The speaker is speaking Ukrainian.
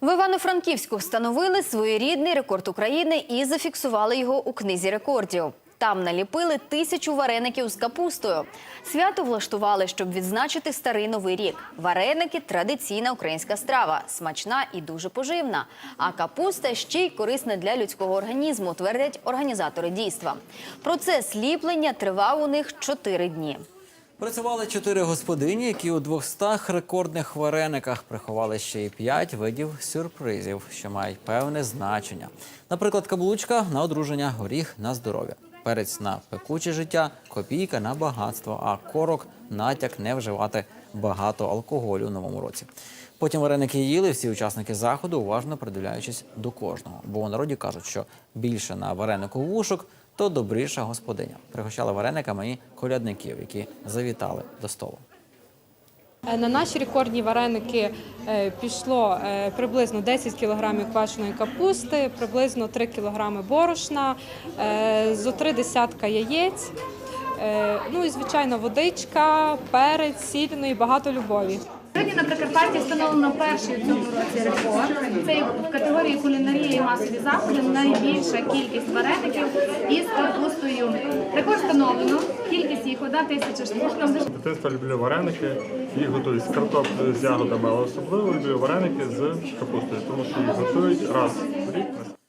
В Івано-Франківську встановили своєрідний рекорд України і зафіксували його у книзі рекордів. Там наліпили тисячу вареників з капустою. Свято влаштували, щоб відзначити старий новий рік. Вареники традиційна українська страва, смачна і дуже поживна. А капуста ще й корисна для людського організму, твердять організатори дійства. Процес ліплення тривав у них чотири дні. Працювали чотири господині, які у 200 рекордних варениках приховали ще й п'ять видів сюрпризів, що мають певне значення. Наприклад, каблучка на одруження, горіх на здоров'я, перець на пекуче життя, копійка на багатство, а корок натяк не вживати багато алкоголю у новому році. Потім вареники їли всі учасники заходу, уважно придивляючись до кожного. Бо у народі кажуть, що більше на варенику вушок, то добріша господиня. Пригощали варениками і колядників, які завітали до столу. Е, На наші рекордні вареники е, пішло е, приблизно 10 кілограмів квашеної капусти, приблизно 3 кілограми борошна, зо три десятка яєць, ну і звичайно водичка, перець, сіль, ну і багато любові. Сьогодні на Прикарпатті встановлено перший у цьому році рекорд. Це в категорії кулінарії і масові заходи найбільша кількість вареників із капустою. Рекорд встановлено. Кількість їх одна тисяча штук. Дитинства люблю вареники, їх готують з картоплею, з ягодами, але особливо люблю вареники з капустою, тому що їх готують раз в рік